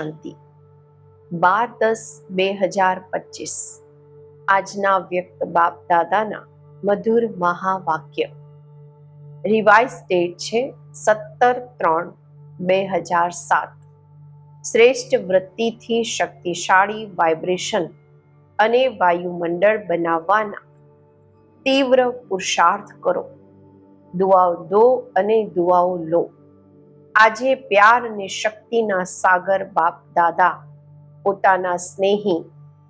શાંતિ. બાર દસ બે હજાર પચીસ આજના વ્યક્ત બાપ દાદાના મધુર મહાવાક્ય. રિવાઇઝ ડેટ છે સત્તર ત્રણ બે હજાર સાત શ્રેષ્ઠ વૃત્તિથી શક્તિશાળી વાઇબ્રેશન અને વાયુમંડળ બનાવવાના તીવ્ર પુરુષાર્થ કરો. દુઆઓ દો અને દુઆઓ લો. આજે પ્યાર અને શક્તિના સાગર બાપ દાદા, પોતાના સ્નેહી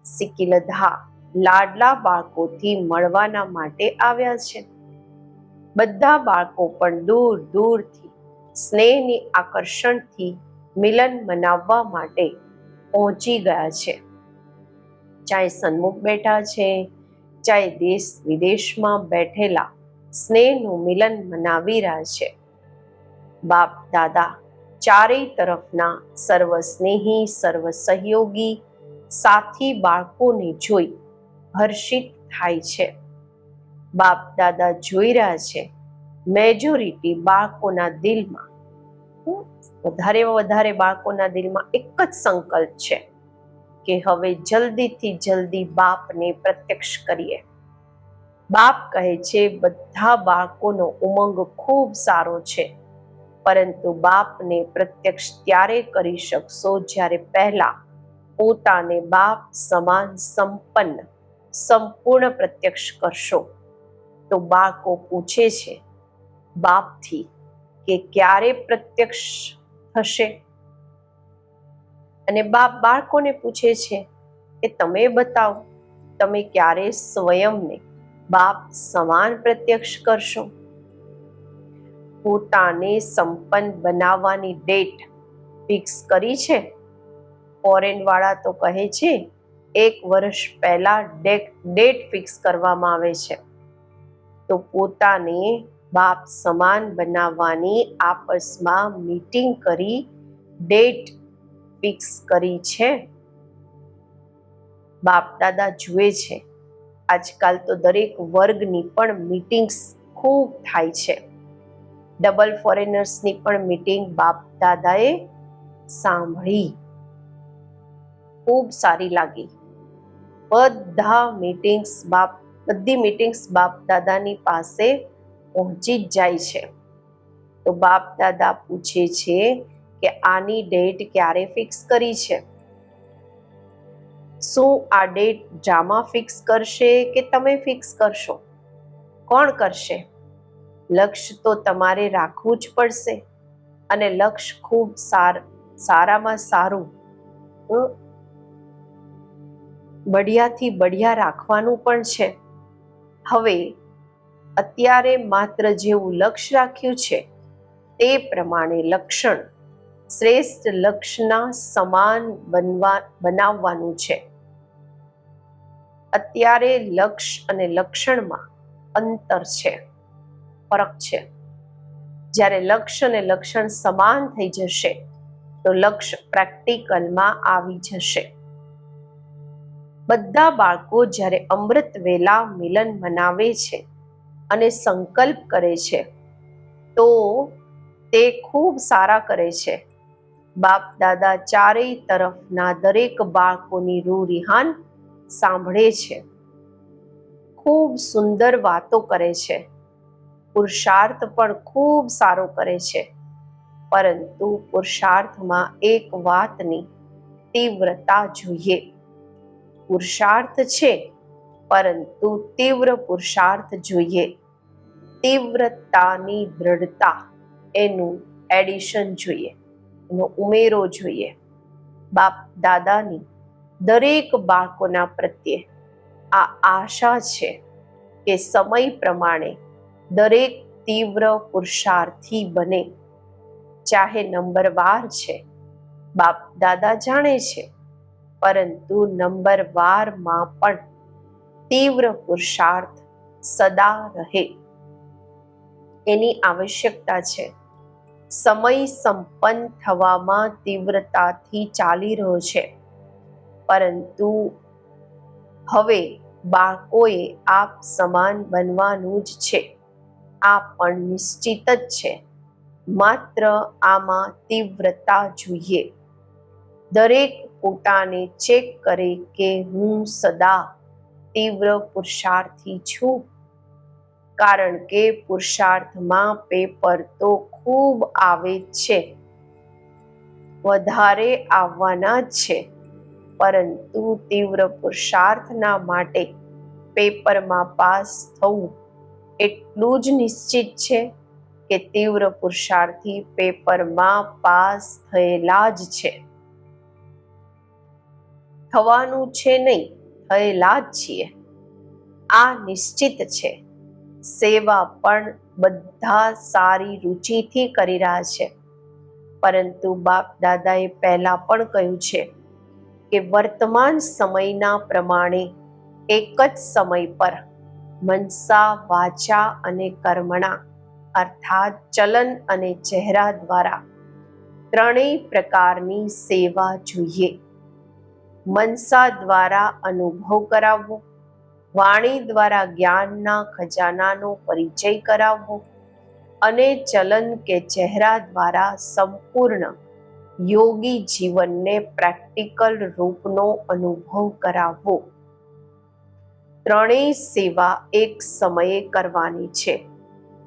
સિકિલધા લાડલા બાળકોથી મળવાના માટે આવ્યા છે. બધા બાળકો પણ દૂર દૂરથી સ્નેહની આકર્ષણથી મિલન મનાવવા માટે પહોંચી ગયા છે. ચાહે સન્મુખ બેઠા છે, ચાહે દેશ વિદેશમાં બેઠેલા સ્નેહનું મિલન મનાવી રહ્યા છે. બાપ દાદા, ચારેય તરફના સર્વ સ્નેહી, સર્વ સહયોગી સાથી બાળકોને જોઈ હર્ષિત થાય છે. બાપ દાદા જોઈ રહ્યા છે મેજોરિટી બાળકોના દિલમાં વધારે વધારે બાળકોના દિલમાં એક જ સંકલ્પ છે કે હવે જલ્દીથી જલ્દી બાપને પ્રત્યક્ષ કરીએ. બાપ કહે છે, બધા બાળકોનો ઉમંગ ખૂબ સારો છે. પરંતુ બાપને પ્રત્યક્ષ ત્યારે કરી શકશો જ્યારે પહેલા પોતાને બાપ સમાન સંપન્ન, સંપૂર્ણ પ્રત્યક્ષ કરશો. તો બાળકો પૂછે છે, બાપથી કે ક્યારે પ્રત્યક્ષ થશે? અને બાપ બાળકોને પૂછે છે કે તમે બતાવો, તમે ક્યારે સ્વયંને બાપ સમાન પ્રત્યક્ષ કરશો? પોતાને સંપન્ન બનાવવાની ડેટ ફિક્સ કરી છે? ફોરેન વાળા તો કહે છે, એક વર્ષ પહેલા ડેટ ફિક્સ કરવામાં આવે છે. તો પોતાને બાપ સમાન બનાવવાની આપસમાં મીટિંગ કરી ડેટ ફિક્સ કરી છે. બાપ દાદા જુએ છે. આજકાલ તો દરેક વર્ગની પણ મીટિંગ્સ ખૂબ થાય છે. ડબલ ફોરેનર્સની પણ મીટિંગ બાપ દાદાએ સાંભળી. ખૂબ સારી લાગી. બધા મીટિંગ્સ બાપ, બધી મીટિંગ્સ બાપ દાદાની પાસે પહોંચી જ જાય છે. તો બાપ દાદા પૂછે છે કે આની ડેટ ક્યારે ફિક્સ કરી છે? શું આ ડેટ ડ્રામા ફિક્સ કરશે કે તમે ફિક્સ કરશો? કોણ કરશે? લક્ષ્ય તો તમારે રાખવું જ પડશે અને લક્ષ્ય ખૂબ સાર, સારામાં સારું બઢિયાથી બઢિયા રાખવાનું પણ છે. હવે, અત્યારે માત્ર જેવું લક્ષ્ય રાખ્યું છે, તે પ્રમાણે લક્ષણ શ્રેષ્ઠ લક્ષ્યના સમાન બનવા, બનાવવાનું છે. અત્યારે લક્ષ્ય અને લક્ષણમાં અંતર છે. ફરક છે. જ્યારે લક્ષ્ય અને લક્ષણ સમાન થઈ જશે, તો લક્ષ્ય પ્રેક્ટિકલમાં આવી જશે. બધા બાળકો જ્યારે અમૃત વેલા મિલન મનાવે છે અને સંકલ્પ કરે છે, તો તે ખૂબ સારા કરે છે. બાપ, દાદા ચારેય તરફના દરેક બાળકોની રૂ રિહાન સાંભળે છે. ખૂબ સુંદર વાતો કરે છે. પુરુષાર્થ પણ ખૂબ સારો કરે છે. પરંતુ પુરુષાર્થમાં એક વાતની તીવ્રતા જોઈએ. પુરુષાર્થ છે, પરંતુ તીવ્ર પુરુષાર્થ જોઈએ. તીવ્રતાની દ્રઢતા એનું એડિશન જોઈએ, એનો ઉમેરો જોઈએ. બાપ દાદાની દરેક બાળકોના પ્રત્યે આ આશા છે કે સમય પ્રમાણે દરેક તીવ્ર પુરુષાર્થી બને. ચાહે નંબર વાર છે, બાપ દાદા જાણે છે, પરંતુ નંબર વારમાં પણ તીવ્ર પુરુષાર્થ સદા રહે. એની આવશ્યકતા છે. સમય સંપન્ન થવામાં તીવ્રતાથી ચાલી રહ્યો છે. પરંતુ હવે બાળકોએ આપ સમાન બનવાનું જ છે. આ પણ નિશ્ચિત જ છે. માત્ર આમાં તીવ્રતા જોઈએ. દરેક પોતાને ચેક કરે કે હું સદા તીવ્ર પુરુષાર્થી છું. કારણ કે પુરુષાર્થમાં પેપર તો ખૂબ આવે છે. વધારે આવવાના છે. પરંતુ તીવ્ર પુરુષાર્થના માટે પેપરમાં પાસ થવું એટલું જ નિશ્ચિત છે કે તીવ્ર પુરુષાર્થી પેપરમાં પાસ થયેલા જ છે. થવાનું છે નહીં, થયેલા જ છીએ. આ નિશ્ચિત છે. સેવા પણ બધા સારી રુચિથી કરી રહ્યા છે. પરંતુ બાપ દાદાએ પહેલા પણ કહ્યું છે કે વર્તમાન સમયના પ્રમાણે એક જ સમય પર મનસા, વાચા અને કર્મણા, અર્થાત ચલન અને ચહેરા દ્વારા ત્રણેય પ્રકારની સેવા જોઈએ. મનસા દ્વારા અનુભવ કરાવવો, વાણી દ્વારા જ્ઞાનના ખજાનાનો પરિચય કરાવવો અને ચલન કે ચહેરા દ્વારા સંપૂર્ણ યોગી જીવનને પ્રેક્ટિકલ રૂપનો અનુભવ કરાવવો. ત્રણેય સેવા એક સમયે કરવાની છે.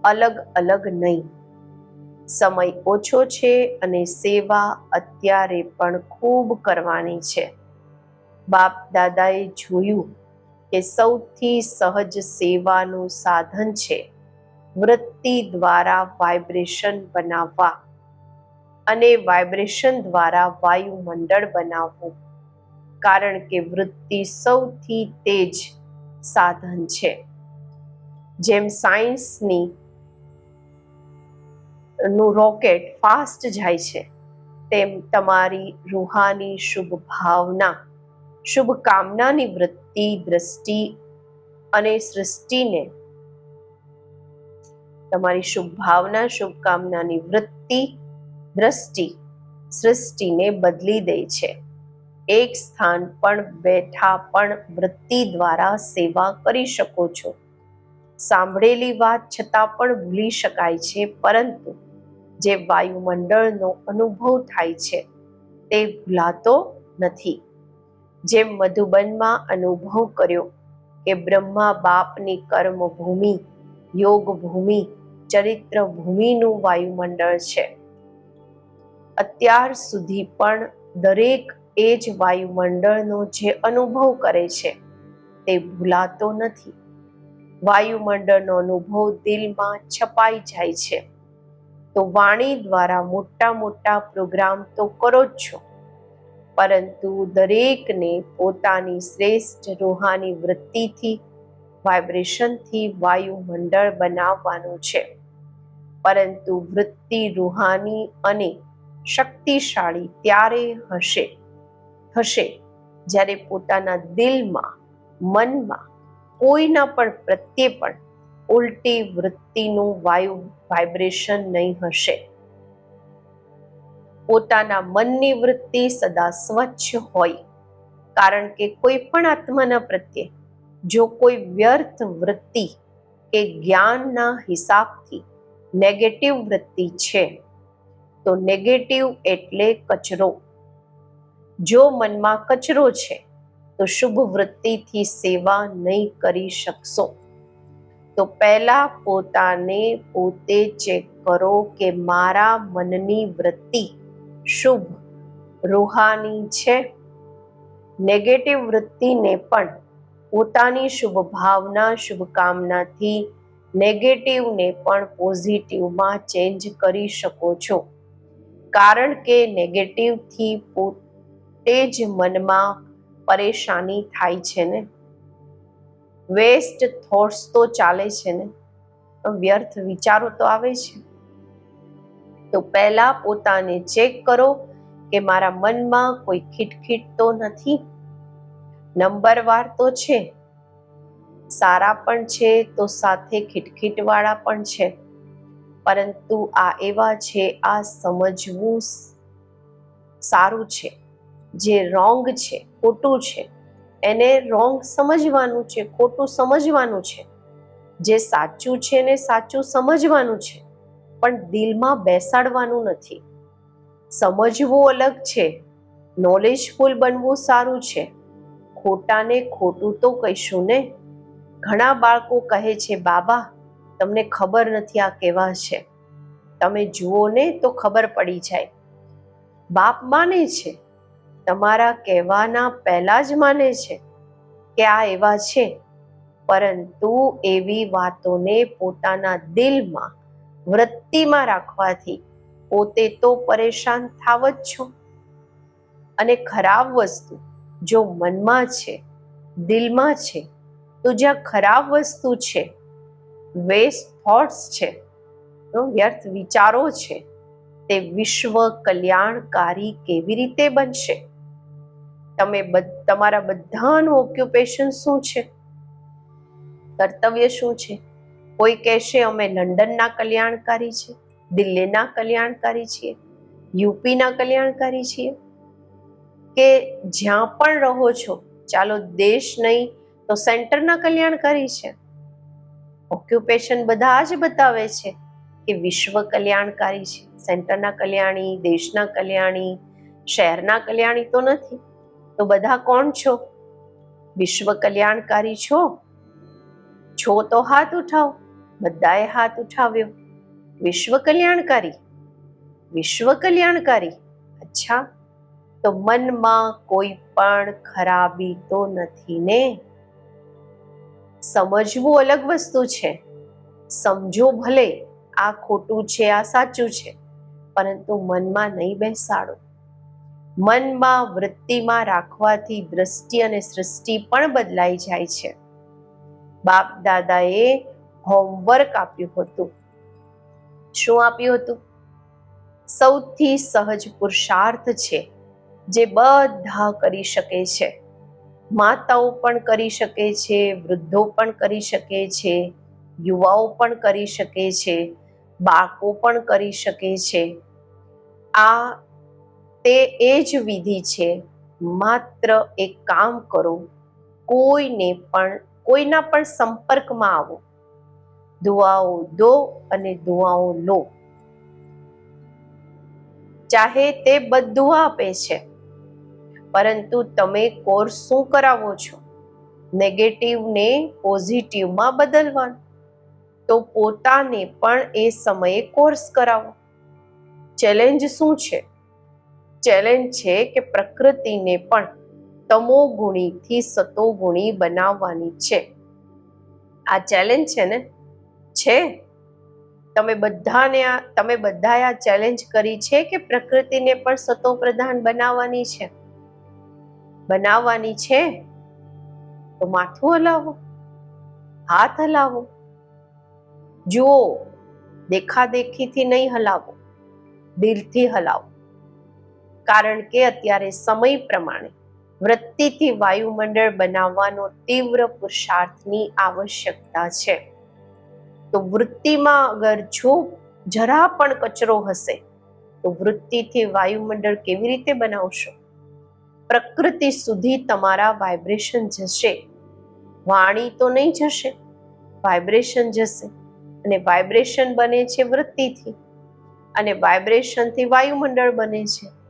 અલગ અલગ નહીં. સમય ઓછો છે અને સેવા અત્યારે પણ ખૂબ કરવાની છે. બાપ દાદાએ જોયું કે સૌથી સહજ સેવાનું સાધન છે વૃત્તિ દ્વારા વાઇબ્રેશન બનાવવા અને વાઇબ્રેશન દ્વારા વાયુમંડળ બનાવવું. કારણ કે વૃત્તિ સૌથી તેજ સાધન છે. જેમ સાયન્સની નું રોકેટ ફાસ્ટ જાય છે, તેમ તમારી રૂહાની શુભ ભાવના, શુભ કામનાની વૃત્તિ, દ્રષ્ટિ અને સૃષ્ટિને તમારી શુભ ભાવના, શુભ વૃત્તિ, દ્રષ્ટિ, સૃષ્ટિને બદલી દે છે. એક સ્થાન પણ, બેઠા પણ વૃત્તિ દ્વારા સેવા કરી શકો છો. સાંભળેલી વાત છતાં પણ ભૂલી શકાય છે, પરંતુ જે વાયુમંડળનો અનુભવ થાય છે, તે ભૂલાતો નથી. જેમ મધુબનમાં અનુભવ કર્યો કે બ્રહ્મા બાપની કર્મભૂમિ યોગ ભૂમિ ચરિત્ર ભૂમિનું વાયુમંડળ છે. અત્યાર સુધી પણ દરેક એ જ વાયુમંડળનો જે અનુભવ કરે છે, તે ભૂલાતો નથી. વાયુમંડળનો અનુભવ દિલમાં છપાઈ જાય છે. તો વાણી દ્વારા મોટા મોટા પ્રોગ્રામ તો કરો જ છો. પરંતુ દરેકને પોતાની શ્રેષ્ઠ રૂહાની વૃત્તિથી, વાઇબ્રેશનથી વાયુમંડળ બનાવવાનું છે. પરંતુ વૃત્તિ રૂહાની અને શક્તિશાળી ત્યારે હશે થશે જ્યારે પોતાના દિલમાં, મનમાં કોઈના પણ પ્રત્યે પણ ઉલટી વૃત્તિનું વાયુ વાઇબ્રેશન નહીં હશે. પોતાના મનની વૃત્તિ સદા સ્વચ્છ હોય. કારણ કે કોઈ પણ આત્માના પ્રત્યે, જો કોઈ વ્યર્થ વૃત્તિ કે જ્ઞાનના હિસાબથી નેગેટિવ વૃત્તિ છે, તો નેગેટિવ એટલે કચરો. જો મનમાં કચરો છે, તો શુભ વૃત્તિથી સેવા નહીં કરી શકશો. તો પહેલા પોતાને પોતે ચેક કરો કે મારા મનની વૃત્તિ શુભ રૂહાની છે. નેગેટિવ વૃત્તિને પણ પોતાની શુભ ભાવના, શુભ કામનાથી નેગેટિવને પણ પોઝિટિવમાં ચેન્જ કરી શકો છો. કારણ કે નેગેટિવથી પોતે જ મનમાં પરેશાની થાય છે ને? વેસ્ટ થોટ્સ તો ચાલે છે ને? વ્યર્થ વિચારો તો આવે છે. તો પહેલા પોતાને ચેક કરો કે મારા મનમાં કોઈ ખીટખીટ તો નથી? નંબરવાર તો છે. સારા પણ છે તો સાથે ખીટખીટવાળા પણ છે. પરંતુ આ એવા છે, આ સમજવું સારું છે. જે રોંગ છે, ખોટું છે, એને રોંગ સમજવાનું છે, ખોટું સમજવાનું છે, જે સાચું છે ને સાચું સમજવાનું છે, પણ દિલમાં બેસાડવાનું નથી. સમજવું અલગ છે નોલેજફુલ બનવું સારું છે, ખોટાને ખોટું તો કહીશું ને? ઘણા બાળકો કહે છે, બાબા, તમને ખબર નથી આ કેવા છે. તમે જુઓ ને તો ખબર પડી જાય. બાપ માને છે તમારા કહેવાના પહેલા જ માને છે કે આ એવા છે. પરંતુ એવી વાતોને પોતાના દિલમાં, વૃત્તિમાં રાખવાથી પોતે તો પરેશાન થાવ જ છો. અને ખરાબ વસ્તુ જો મનમાં છે, દિલમાં છે, તો જ્યાં ખરાબ વસ્તુ છે વેસ્ટ થોટ્સ છે વ્યર્થ વિચારો છે, તે વિશ્વ કલ્યાણકારી કેવી રીતે બનશે? તમે તમારા બધાનું ઓક્યુપેશન શું છે? કર્તવ્ય શું છે? કોઈ કહેશે, અમે લંડનના કલ્યાણકારી છે દિલ્હીના કલ્યાણકારી છીએ, યુપીના કલ્યાણકારી છીએ. કે જ્યાં પણ રહો છો, ચાલો દેશ નહીં, તો સેન્ટરના કલ્યાણકારી છે. ઓક્યુપેશન બધા જ બતાવે છે કે વિશ્વ કલ્યાણકારી છે. સેન્ટરના કલ્યાણી, દેશના કલ્યાણી, શહેરના કલ્યાણી તો નથી. તો બધા કોણ છો? વિશ્વ કલ્યાણકારી છો? છો તો હાથ ઉઠાવો, બધાએ હાથ ઉઠાવ્યો. વિશ્વ કલ્યાણકારી વિશ્વ કલ્યાણકારી. અચ્છા, તો મનમાં કોઈ પણ ખરાબી તો નથી ને? સમજવું અલગ વસ્તુ છે. સમજો ભલે, આ ખોટું છે, આ સાચું છે. પરંતુ મનમાં નહીં બેસાડો. મનમાં વૃત્તિમાં રાખવાથી દ્રષ્ટિ અને સૃષ્ટિ પણ બદલાઈ જાય છે. બાપ દાદાએ હોમવર્ક આપ્યું હતું. શું આપ્યું હતું? સૌથી સહજ પુરુષાર્થ છે, જે બધા કરી શકે છે. માતાઓ પણ કરી શકે છે, વૃદ્ધો પણ કરી શકે છે, યુવાઓ પણ કરી શકે છે, બાળકો પણ કરી શકે છે. આ તે એ જ વિધિ છે, માત્ર એક કામ કરો, કોઈને પણ, કોઈના પણ સંપર્કમાં આવો. દુઆઓ દો અને દુઆઓ લો. ચાહે તે બધું આપે છે, પરંતુ તમે કોર્સ શું કરાવો છો? નેગેટિવને પોઝિટિવમાં બદલવાનું. તો પોતાને પણ એ સમયે કોર્સ કરાવો. ચેલેન્જ શું છે? ચેલેન્જ છે કે પ્રકૃતિને પણ તમો ગુણીથી સતોગુણી બનાવવાની છે. આ ચેલેન્જ છે ને? છે. તમે બધાને આ, તમે બધાએ આ ચેલેન્જ કરી છે કે પ્રકૃતિને પણ સતો પ્રધાન બનાવવાની છે? બનાવવાની છે? તો માથું હલાવો. હાથ હલાવો. જુઓ, દેખાદેખીથી નહીં હલાવો. દિલથી હલાવો. કારણ કે અત્યારે સમય પ્રમાણે વૃત્તિથી વાયુમંડળ બનાવવાનો તીવ્ર પુરુષાર્થની આવશ્યકતા છે. તો વૃત્તિમાં અગર જો જરા પણ કચરો હશે, તો વૃત્તિથી વાયુમંડળ કેવી રીતે બનાવશો? પ્રકૃતિ સુધી તમારા વાઇબ્રેશન જશે. વાણી તો નહીં જશે, વાઇબ્રેશન જશે. અને વાઇબ્રેશન બને છે વૃત્તિથી. અને વાઇબ્રેશનથી વાયુમંડળ બને છે.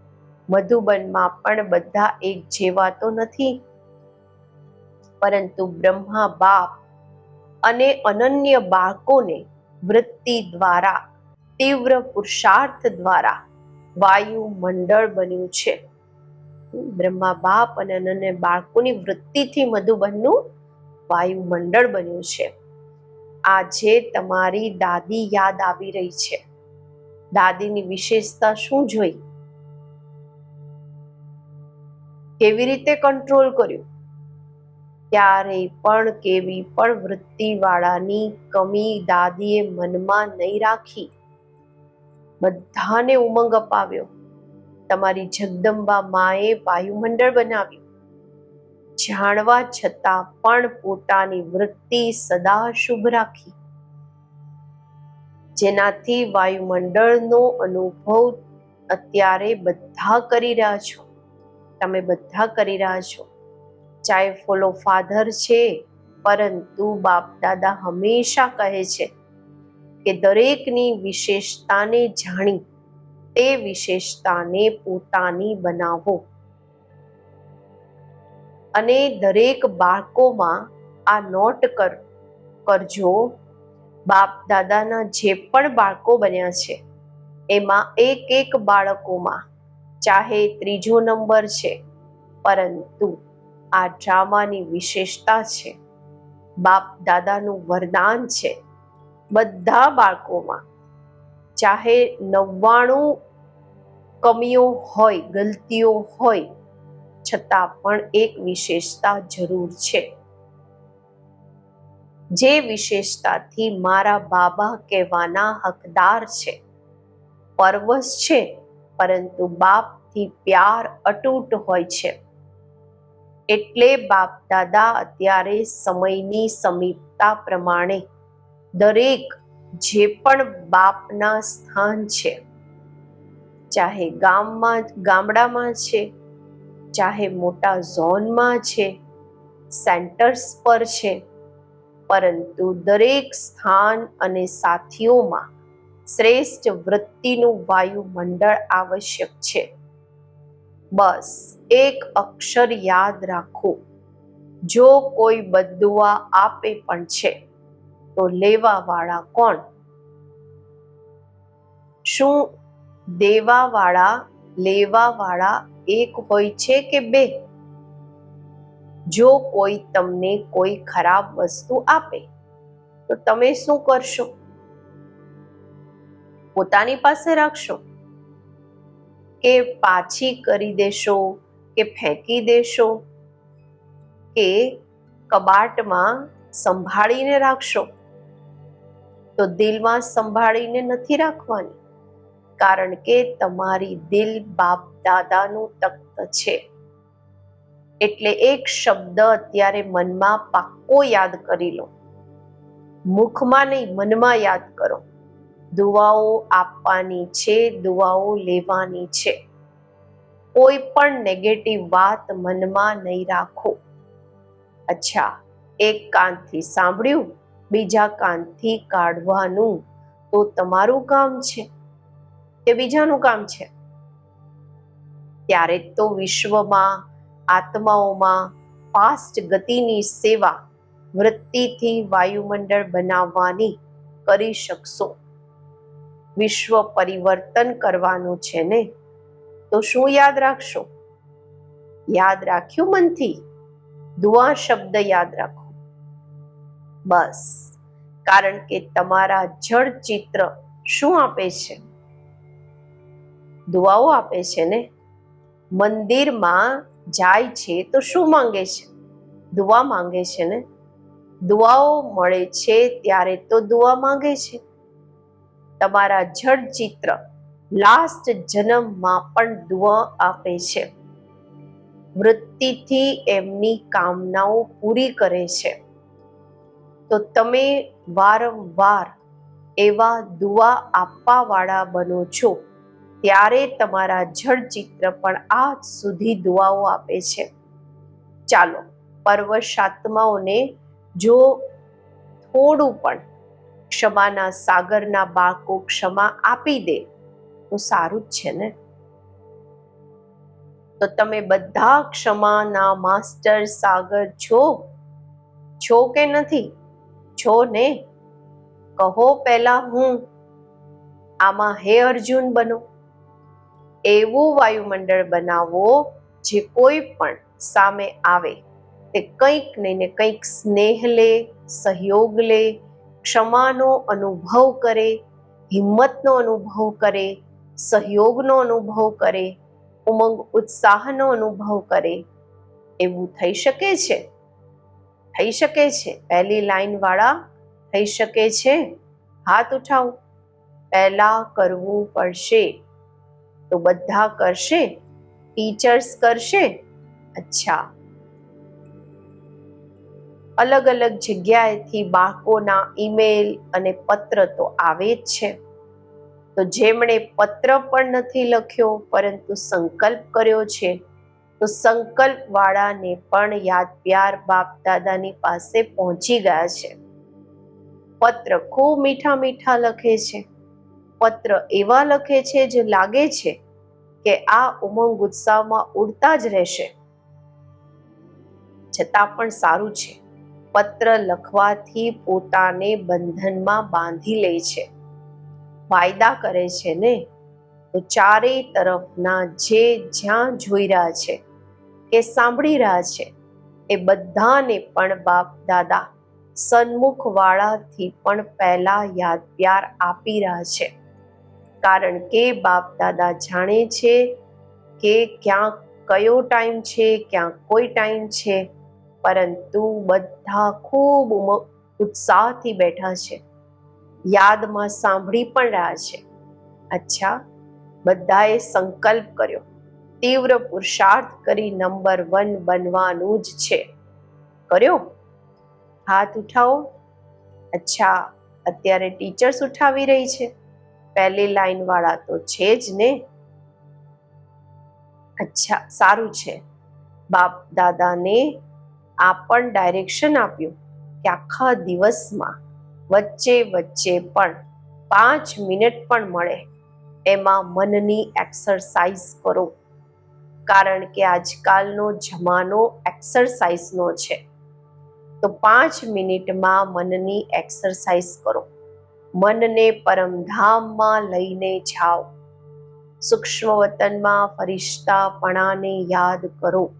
મધુબનમાં પણ બધા એક જેવા તો નથી. પરંતુ બ્રહ્મા બાપ અને અનન્ય બાળકોને વૃત્તિ દ્વારા, તીવ્ર પુરુષાર્થ દ્વારા વાયુ મંડળ બન્યું છે. બ્રહ્મા બાપ અને અનન્ય બાળકોની વૃત્તિથી મધુબનનું વાયુમંડળ બન્યું છે. આજે તમારી દાદી યાદ આવી રહી છે. દાદીની વિશેષતા શું જોઈ? કેવી રીતે કંટ્રોલ કર્યું? ક્યારેય પણ કેવી પણ વૃત્તિવાળાની કમી દાદીએ મનમાં નહીં રાખી. બધાને ઉમંગ અપાવ્યો. તમારી જગદંબા માએ વાયુમંડળ બનાવ્યું. જાણવા છતાં પણ પોતાની વૃત્તિ સદા શુભ રાખી. જેનાથી વાયુમંડળનો અનુભવ અત્યારે બધા કરી રહ્યા છો. તમે બધા કરી રહ્યા છો. ચાહે ફોલો ફાધર છે, પરંતુ બાપ દાદા હંમેશા કહે છે કે દરેકની વિશેષતાને જાણી, તે વિશેષતાને પોતાની બનાવો. અને દરેક બાળકોમાં આ નોટ કર, કરજો, બાપ દાદાના જે પણ બાળકો બન્યા છે, એમાં એક એક બાળકોમાં ચાહે ત્રીજો નંબર છે, પરંતુ આ ડ્રામાની વિશેષતા છે. બાપ દાદાનું વરદાન છે બધા બાળકોમાં. ચાહે નવ્વાણું કમીઓ હોય, ગલતીઓ હોય, છતાં પણ એક વિશેષતા જરૂર છે. જે વિશેષતાથી મારા બાબા કહેવાના હકદાર છે. પરવશ છે પરંતુ બાપથી પ્યાર અતૂટ હોય છે. એટલે બાપ દાદા અત્યારે સમયની સમીપતા પ્રમાણે દરેક જે પણ બાપના સ્થાન છે, ચાહે ગામમાં, ગામડામાં છે, ચાહે મોટા ઝોનમાં છે, સેન્ટર્સ પર છે, પરંતુ દરેક સ્થાન અને સાથીઓમાં શ્રેષ્ઠ વૃત્તિનું વાયુમંડળ આવશ્યક છે. બસ એક અક્ષર યાદ રાખો જો કોઈ બદુઆ આપે પણ છે, તો લેવાવાળા કોણ? શું દેવાવાળા, લેવાવાળા એક હોય છે કે બે? જો કોઈ તમને કોઈ ખરાબ વસ્તુ આપે, તો તમે શું કરશો? પોતાની પાસે રાખશો? કે પાછી કરી દેશો? કે ફેંકી દેશો? કે કબાટમાં સંભાળીને રાખશો? તો દિલમાં સંભાળીને નથી રાખવાની, કારણ કે તમારી દિલ બાપ દાદાનું તખ્ત છે. એટલે એક શબ્દ અત્યારે મનમાં પાક્કો યાદ કરી લો. મુખમાં નહીં, મનમાં યાદ કરો. દુવાઓ આપવાની છે દુવાઓ લેવાની છે. કોઈ પણ નેગેટિવ વાત મનમાં નહીં રાખો. અચ્છા, એક કાનથી સાંભળ્યું, બીજા કાનથી કાઢવાનું. તો તમારું કામ છે કે બીજાનું કામ છે? ત્યારે તો વિશ્વમાં, આત્માઓમાં ફાસ્ટ ગતિની સેવા વૃત્તિથી વાયુમંડળ બનાવવાની કરી શકશો. વિશ્વ પરિવર્તન કરવાનું છે ને? તો શું યાદ રાખશો? યાદ રાખ્યું મનથી? દુઆ શબ્દ યાદ રાખો. બસ. કારણ કે તમારા જળ ચિત્ર શું આપે છે? દુઆઓ આપે છે ને? મંદિરમાં જાય છે તો શું માંગે છે? દુઆ માંગે છે ને? દુઆઓ મળે છે ત્યારે તો દુઆ માંગે છે. તમારા જળ ચિત્ર લાસ્ટ જન્મમાં પણ દુઆ આપે છે. વૃત્તિથી એમની કામનાઓ પૂરી કરે છે. તો તમે વારંવાર એવા દુઆ આપવાવાળા બનો છો, ત્યારે તમારા જળ ચિત્ર પણ આ સુધી દુઆઓ આપે છે. ચાલો, પર્વશાત્માઓને જો થોડું પણ ક્ષમાના સાગરના બાળકો ક્ષમા આપી દે. તો સારું જ છે ને? તો તમે બધા ક્ષમાના માસ્ટર સાગર છો? છો કે નથી? છો ને? કહો પહેલા હું. આમાં હે અર્જુન બનો. એવું વાયુમંડળ બનાવો જે કોઈ પણ સામે આવે. તે કંઈક ને કંઈક સ્નેહ લે, સહયોગ લે ક્ષમાનો અનુભવ કરે, હિંમતનો અનુભવ કરે, સહયોગનો અનુભવ કરે, ઉમંગ ઉત્સાહનો અનુભવ કરે. એવું થઈ શકે છે? થઈ શકે છે. પહેલી લાઈન વાળા, થઈ શકે છે. હાથ ઉઠાવો. પહેલા કરવું પડશે. તો બધા કરશે? ટીચર્સ કરશે? અચ્છા. અલગ અલગ જગ્યાએથી બાળકોના ઈમેલ અને પત્ર તો આવે જ છે. તો જેમણે પત્ર પણ નથી લખ્યો, પરંતુ સંકલ્પ કર્યો છે, તો સંકલ્પ વાળાને પણ યાદ પ્યાર બાપ દાદાની પાસે પહોંચી ગયા છે. પત્ર ખૂબ મીઠા મીઠા લખે છે. પત્ર એવા લખે છે જે લાગે છે કે આ ઉમંગ ઉત્સાહમાં ઉડતા જ રહેશે. છતાં પણ સારું છે. પત્ર લખવાથી પોતાને બંધનમાં બાંધી લે છે. વાયદા કરે છે ને? તો ચારેય તરફના જે જ્યાં જોઈ રહ્યા છે, કે સાંભળી રહ્યા છે, એ બધાને પણ બાપ દાદા સન્મુખ વાળાથી પણ પહેલા યાદ પ્યાર આપી રહ્યા છે. કારણ કે બાપ દાદા જાણે છે કે ક્યાં કયો ટાઈમ છે ક્યાં કોઈ ટાઈમ છે પરંતુ બધા ખૂબ ઉત્સાહથી બેઠા છે. યાદમાં સાંભળી પણ રહ્યા છે. અચ્છા, બધાએ સંકલ્પ કર્યો. તીવ્ર પુરુષાર્થ કરી નંબર વન બનવાનું જ છે. કર્યો? હાથ ઉઠાવો. અચ્છા, અત્યારે ટીચર્સ ઉઠાવી રહી છે. પહેલી લાઈન વાળા તો છે જ ને? અચ્છા, સારું છે. બાપ દાદાને આ પણ ડાયરેક્શન આપ્યું કે આખા દિવસમાં વચ્ચે વચ્ચે પણ પાંચ મિનિટ પણ મળે. એમાં મનની એક્સરસાઇઝ કરો. કારણ કે આજકાલનો જમાનો એક્સરસાઇઝનો છે. તો પાંચ મિનિટમાં મનની એક્સરસાઇઝ કરો. મનને પરમધામમાં લઈને જાઓ. સૂક્ષ્મ વતનમાં ફરિશ્તાપણાને યાદ કરો.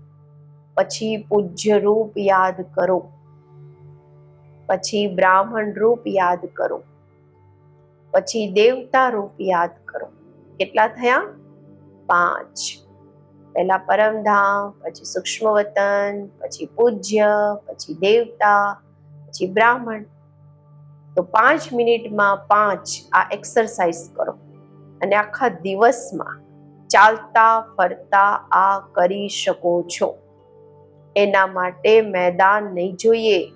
પછી પૂજ્ય રૂપ યાદ કરો. પછી બ્રાહ્મણ રૂપ યાદ કરો. પછી દેવતા રૂપ યાદ કરો. કેટલા થયા? પાંચ. પહેલા પરમધામ પછી સૂક્ષ્મ વતન પછી પૂજ્ય, પછી દેવતા, પછી બ્રાહ્મણ. તો પાંચ મિનિટમાં પાંચ આ એક્સરસાઇઝ કરો. અને આખા દિવસમાં ચાલતા ફરતા આ કરી શકો છો. એના માટે મેદાન નહીં જોઈએ.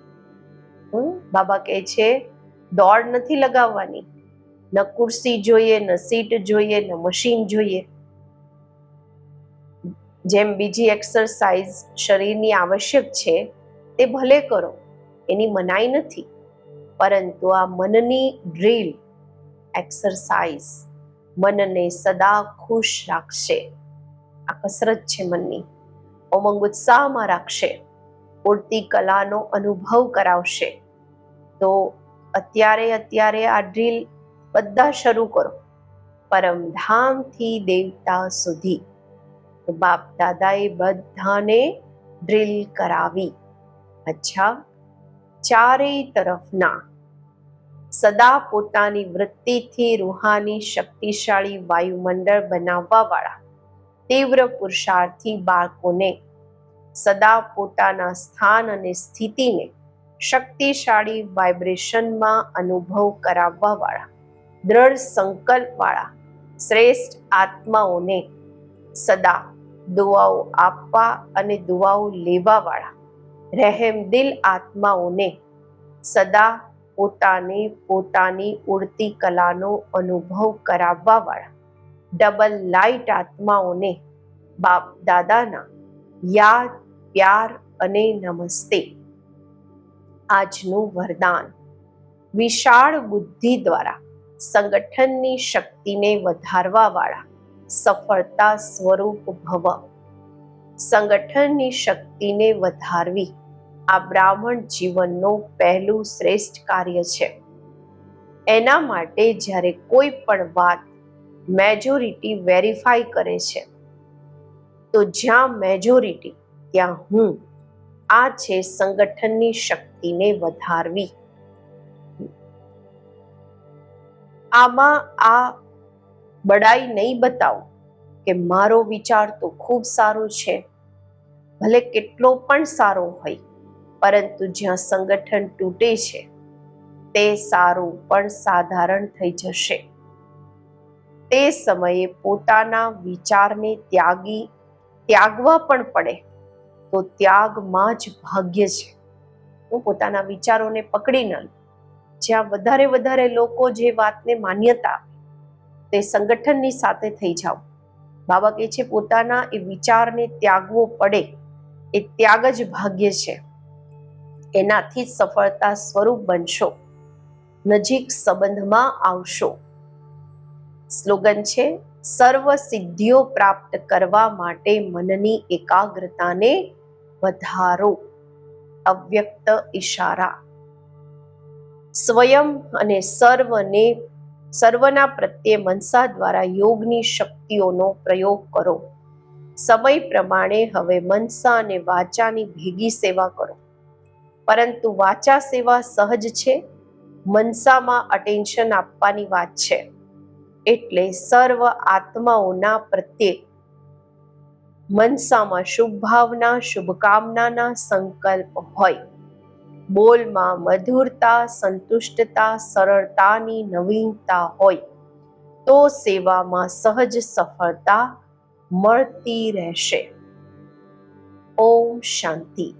હું બાબા કહે છે, દોડ નથી લગાવવાની. ન કુર્સી જોઈએ, ન સીટ જોઈએ, ન મશીન જોઈએ. જેમ બીજી એક્સરસાઇઝ શરીરની આવશ્યક છે, તે ભલે કરો, એની મનાઈ નથી. પરંતુ આ મનની ડ્રીલ, એક્સરસાઇઝ મનને સદા ખુશ રાખશે. આ કસરત છે મનની. ઉમંગ ઉત્સાહમાં રાખશે. ઉડતી કલાનો અનુભવ કરાવશે. તો અત્યારે અત્યારે આ ડ્રીલ બધા શરૂ કરો. પરમધામથી દેવતા સુધી. બાપ દાદાએ બધાને ડ્રીલ કરાવી. અચ્છા, ચારેય તરફના. સદા પોતાની વૃત્તિથી રૂહાની શક્તિશાળી વાયુમંડળ બનાવવા વાળા તીવ્ર પુરુષાર્થી બાળકોને સદા પોતાના સ્થાન અને સ્થિતિને શક્તિશાળી વાઇબ્રેશનમાં અનુભવ કરાવવા વાળા દ્રઢ સંકલ્પ વાળા શ્રેષ્ઠ આત્માઓને સદા દુઆઓ આપવા અને દુઆઓ લેવા વાળા રહેમ દિલ આત્માઓને સદા પોતાને પોતાની ઉડતી કલાનો અનુભવ કરાવવા વાળા ડબલ લાઇટ આત્માઓને બાપ દાદાના યાદ, પ્યાર અને નમસ્તે. આજનું વરદાન વિશાળ બુદ્ધિ દ્વારા સંગઠનની શક્તિને વધારવાવાળા સફળતા સ્વરૂપ ભવ. સંગઠનની શક્તિને વધારવી આ બ્રાહ્મણ જીવનનું પહેલું શ્રેષ્ઠ કાર્ય છે. એના માટે જ્યારે કોઈ પણ વાત મેજોરિટી વેરીફાઈ કરે છે. તો જ્યાં મેજોરિટી ત્યાં હું, આ છે સંગઠનની શક્તિને વધારવી. આમાં આ બડાઈ નહીં બતાવું કે મારો વિચાર તો ખૂબ સારો છે, ભલે કેટલો પણ સારો હોય, પરંતુ જ્યાં સંગઠન તૂટે છે, તે સારું પણ સાધારણ થઈ જશે. તે સમયે પોતાના વિચારને ત્યાગી, ત્યાગવા પણ પડે, તો ત્યાગમાં જ ભાગ્ય છે. હું પોતાના વિચારોને પકડી ન જ્યાં વધારે વધારે લોકો જે વાતને માન્યતા તે સંગઠનની સાથે થઈ જાઓ બાબા કહે છે, પોતાના એ વિચારને ત્યાગવો પડે, એ ત્યાગ જ ભાગ્ય છે. એનાથી જ સફળતા સ્વરૂપ બનશો. નજીક સંબંધમાં આવશો. સ્લોગન છે, સર્વ સિદ્ધિઓ પ્રાપ્ત કરવા માટે મનની એકાગ્રતાને વધારો. અવ્યક્ત ઈશારા. સ્વયં અને સર્વને, સર્વના પ્રત્યે મનસા દ્વારા યોગની શક્તિઓનો પ્રયોગ કરો. સમય પ્રમાણે હવે મનસા અને વાચાની ભેગી સેવા કરો. પરંતુ વાચા સેવા સહજ છે, મનસામાં અટેન્શન આપવાની વાત છે. એટલે સર્વ આત્માઓના પ્રત્યે મનસામાં શુભ ભાવના શુભકામનાના સંકલ્પ હોય. બોલમાં મધુરતા, સંતુષ્ટતા, સરળતાની નવીનતા હોય. તો સેવામાં સહજ સફળતા મળતી રહેશે. ઓમ શાંતિ.